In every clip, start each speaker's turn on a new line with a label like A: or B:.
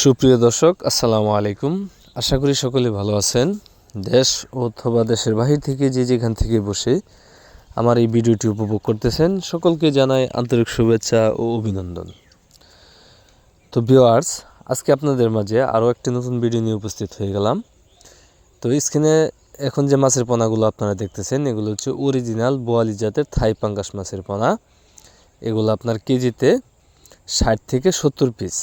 A: সুপ্রিয় দর্শক, আসসালামু আলাইকুম। আশা করি সকলে ভালো আছেন। দেশ অথবা দেশের বাহির থেকে যে যেখান থেকে বসে আমার এই ভিডিওটি উপভোগ করতেছেন, সকলকে জানাই আন্তরিক শুভেচ্ছা ও অভিনন্দন। তো ভিওয়ার্স আজকে আপনাদের মাঝে আরও একটি নতুন ভিডিও নিয়ে উপস্থিত হয়ে গেলাম। তো স্ক্রিনে এখন যে মাছের পোনাগুলো আপনারা দেখতেছেন, এগুলো হচ্ছে অরিজিনাল বোয়ালি জাতের থাই পাঙ্গাস মাছের পোনা। এগুলো আপনার কেজিতে ষাট থেকে সত্তর পিস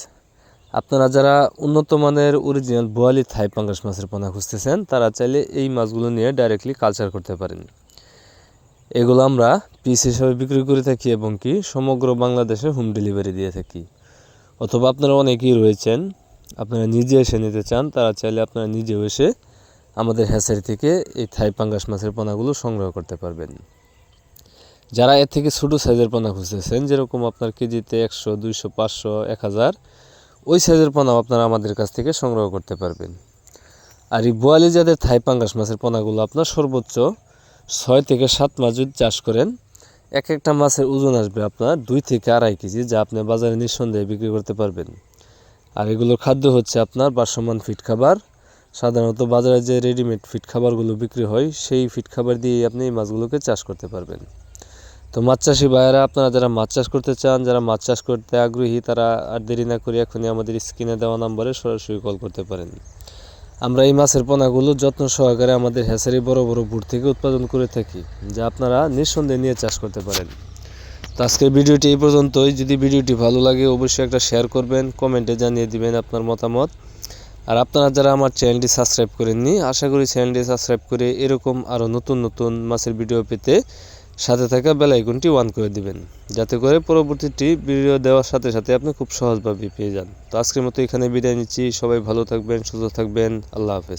A: আপনারা যারা উন্নত মানের অরিজিনাল বোয়ালি থাই পাঙ্গাস মাছের পোনা খুঁজতেছেন, তারা চাইলে এই মাছগুলো নিয়ে ডাইরেক্টলি কালচার করতে পারেন। এগুলো আমরা পিস হিসাবে বিক্রি করে থাকি এবং কি সমগ্র বাংলাদেশে হোম ডেলিভারি দিয়ে থাকি। অথবা আপনারা অনেকেই রয়েছেন, আপনারা নিজে এসে নিতে চান, তারা চাইলে আপনারা নিজেও এসে আমাদের হ্যাচারি থেকে এই থাই পাঙ্গাস মাছের পোনাগুলো সংগ্রহ করতে পারবেন। যারা এর থেকে ছোটো সাইজের পোনা খুঁজতেছেন, যেরকম আপনার কেজিতে একশো, দুইশো, পাঁচশো, এক হাজার ওই সাইজের পোনাও আপনারা আমাদের কাছ থেকে সংগ্রহ করতে পারবেন। আর এই বোয়ালি জাতের থাই পাঙ্গাস মাছের পোনাগুলো আপনার সর্বোচ্চ ছয় থেকে সাত মাস যদি চাষ করেন, এক একটা মাছের ওজন আসবে আপনার দুই থেকে আড়াই কেজি, যা আপনি বাজারে নিঃসন্দেহে বিক্রি করতে পারবেন। আর এগুলোর খাদ্য হচ্ছে আপনার বাসমান ফিট খাবার। সাধারণত বাজারে যে রেডিমেড ফিট খাবারগুলো বিক্রি হয়, সেই ফিট খাবার দিয়ে আপনি এই মাছগুলোকে চাষ করতে পারবেন। তো মাছ চাষি ভাইয়েরা, আপনারা যারা মাছ চাষ করতে চান, যারা মাছ চাষ করতে আগ্রহী, তারা আর দেরি না করে এখনই আমাদের স্ক্রিনে দেওয়া নাম্বারে সরাসরি কল করতে পারেন। আমরা এই মাছের পোনাগুলো যত্ন সহকারে আমাদের হ্যাচারি বড় বড় বুট থেকে উৎপাদন করে থাকি, যা আপনারা নিঃসন্দেহে নিয়ে চাষ করতে পারেন। তো আজকের ভিডিওটি এই পর্যন্তই। যদি ভিডিওটি ভালো লাগে, অবশ্যই একটা শেয়ার করবেন, কমেন্টে জানিয়ে দিবেন আপনার মতামত। আর আপনারা যারা আমার চ্যানেলটি সাবস্ক্রাইব করেননি, আশা করি চ্যানেলটি সাবস্ক্রাইব করে এরকম আরও নতুন নতুন মাছের ভিডিও পেতে সাথে থাকা বেল আইকনটি ওয়ান করে দিবেন, যাতে করে পরবর্তীটি ভিডিও দেওয়ার সাথে সাথে আপনি খুব সহজভাবে পেয়ে যান। তো আজকের মতো এখানে বিদায় নিচ্ছি। সবাই ভালো থাকবেন, সুস্থ থাকবেন। আল্লাহ হাফেজ।